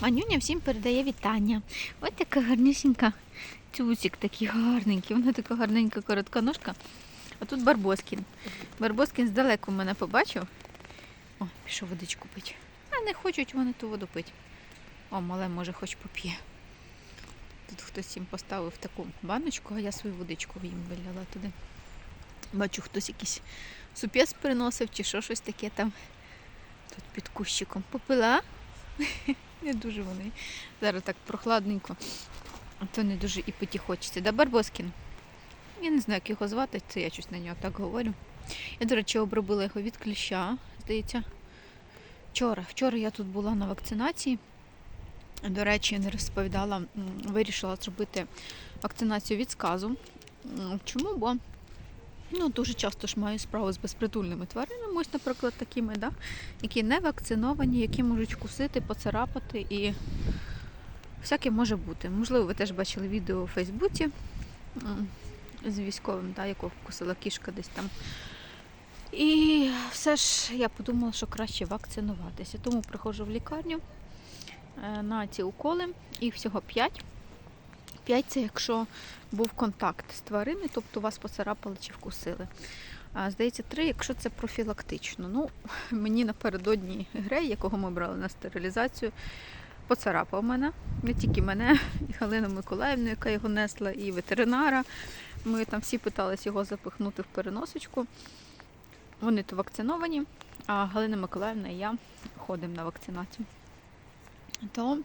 Манюня всім передає вітання. Ось така гарнюсінька цюсик такий гарненький. Вона така гарненька коротка ножка. А тут Барбоскін. Барбоскін здалеку мене побачив. О, пішов водичку пити. А не хочуть вони ту воду пити. О, мале, може, хоч поп'є. Тут хтось їм поставив таку баночку, а я свою водичку їм виляла туди. Бачу, хтось якийсь супець приносив чи що щось таке там. Тут під кущиком попила. Не дуже вони. Зараз так прохладненько, то не дуже і пити хочеться. Да, Барбоскін? Я не знаю, як його звати, це я щось на нього так говорю. Я, до речі, обробила його від кліща, здається. Вчора. Вчора я тут була на вакцинації. До речі, не розповідала, вирішила зробити вакцинацію від сказу. Чому? Бо ну, дуже часто ж маю справу з безпритульними тваринами, ось, наприклад, такими, да? які не вакциновані, які можуть вкусити, поцарапати і всяке може бути. Можливо, ви теж бачили відео у Фейсбуці з військовим, да, якого вкусила кішка десь там. І все ж я подумала, що краще вакцинуватися. Тому приходжу в лікарню е, на ці уколи, їх всього 5. 5 це якщо був контакт з твариною, тобто вас поцарапали чи вкусили. А, здається, 3, якщо це профілактично. Ну, мені напередодні грей, якого ми брали на стерилізацію, поцарапав мене. Не тільки мене, і Галину Миколаївну, яка його несла, і ветеринара. Ми там всі питались його запихнути в переносочку. Вони то вакциновані, а Галина Миколаївна і я ходимо на вакцинацію. То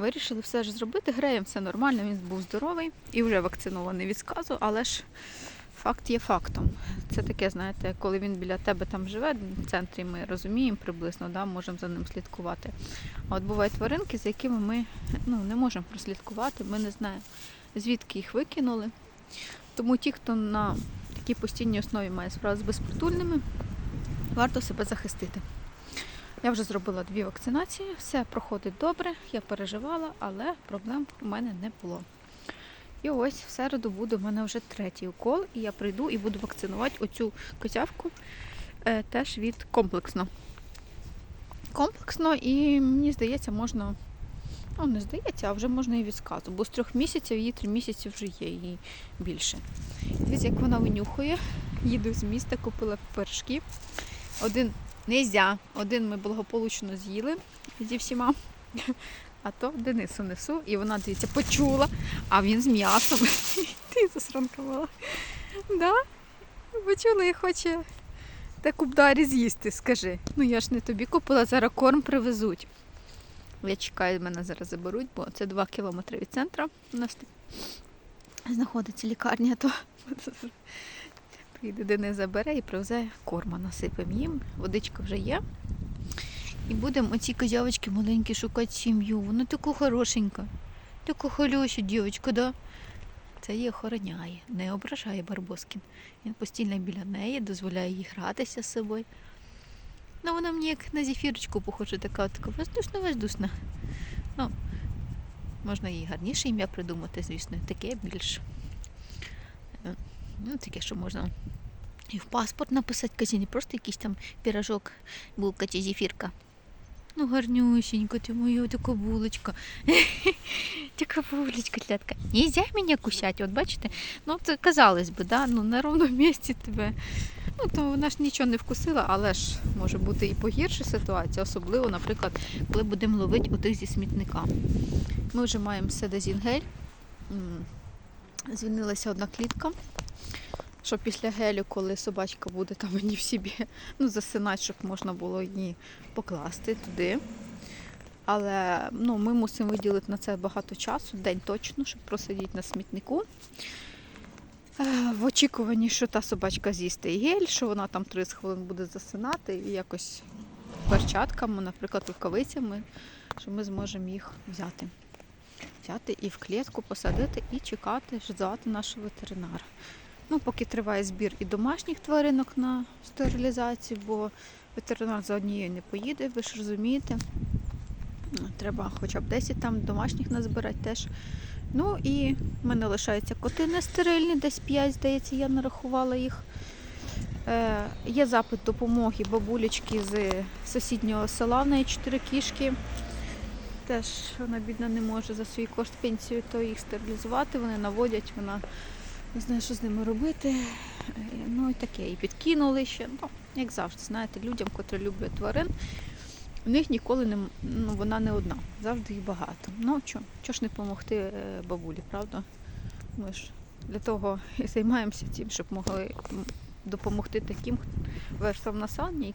вирішили все ж зробити. Греєм все нормально, він був здоровий і вже вакцинований від сказу, але ж факт є фактом. Це таке, знаєте, коли він біля тебе там живе, в центрі ми розуміємо приблизно, да, можемо за ним слідкувати. А от бувають тваринки, за якими ми ну, не можемо прослідкувати, ми не знаємо, звідки їх викинули. Тому ті, хто на такій постійній основі має справу з безпритульними, варто себе захистити. Я вже зробила дві вакцинації, все проходить добре, я переживала, але проблем у мене не було. І ось в середу буде в мене вже третій укол, і я прийду і буду вакцинувати оцю козявку е, теж від комплексно. Комплексно, і мені здається, можна. Ну, не здається, а вже можна і від сказу, бо з трьох місяців її три місяці вже є і більше. Дивіться, як вона винюхує. Їду з міста, купила пиріжки. Один нельзя. Один ми благополучно з'їли зі всіма. А то Денису несу, і вона, дивіться, почула, а він з м'ясом. Ти засранка мала. Да? Почула і хоче таку бдарі з'їсти, скажи. Ну я ж не тобі купила, зараз корм привезуть. Я чекаю, мене зараз заберуть, бо це 2 кілометри від центру. У нас знаходиться лікарня, то прийде Денис забере і привезе корма, насипемо їм. Водичка вже є. І будемо оці козявочки маленькі шукати сім'ю. Вона така хорошенька. Така хороша дівчинка, да? Це її охороняє, не ображає Барбоскін. Він постійно біля неї, дозволяє їй гратися з собою. Ну, вона мені як на зефірочку похожа, така, така воздушна-воздушна. Ну, можна їй гарніше ім'я придумати, звісно, таке більш. Ну, таке, що можна і в паспорт написати, казі, не просто якийсь там пірожок, булка чи зефірка. Ну, гарнюсенька ти моя така булочка. така булочка, клятка. Нельзя мене кусати, от бачите? Ну, це казалось би, да? ну, на ровному місці тебе. Ну, то вона ж нічого не вкусила, але ж може бути і погірша ситуація, особливо, наприклад, коли будемо ловити отих зі смітника. Ми вже маємо седазінгель. М, Звільнилася одна клітка. Що після гелю, коли собачка буде там мені в собі ну, засинати, щоб можна було її покласти туди. Але ну, ми мусимо виділити на це багато часу, день точно, щоб просидіти на смітнику. Е, В очікуванні, що та собачка з'їсть і гель, що вона там 30 хвилин буде засинати і якось перчатками, наприклад, рукавицями, що ми зможемо їх взяти. Взяти і в клітку посадити, і чекати, ждати нашого ветеринара. Ну, поки триває збір і домашніх тваринок на стерилізацію, бо ветеринар за однією не поїде, ви ж розумієте. Треба хоча б 10 там домашніх назбирати теж. Ну і в мене лишаються коти нестерильні, десь 5, здається, я нарахувала їх. Е, є запит допомоги бабулечки з сусіднього села, в неї 4 кішки. теж вона бідна не може за свій кошт пенсію, то їх стерилізувати, вони наводять, вона не знає, що з ними робити. Е, Ну і таке, і підкинули ще. Ну, як завжди, знаєте, людям, котрі люблять тварин, у них ніколи не ну, вона не одна, завжди їх багато. Ну чого, ж не допомогти е, бабулі, правда? Ми ж для того і займаємося тим, щоб могли допомогти таким верствам населення,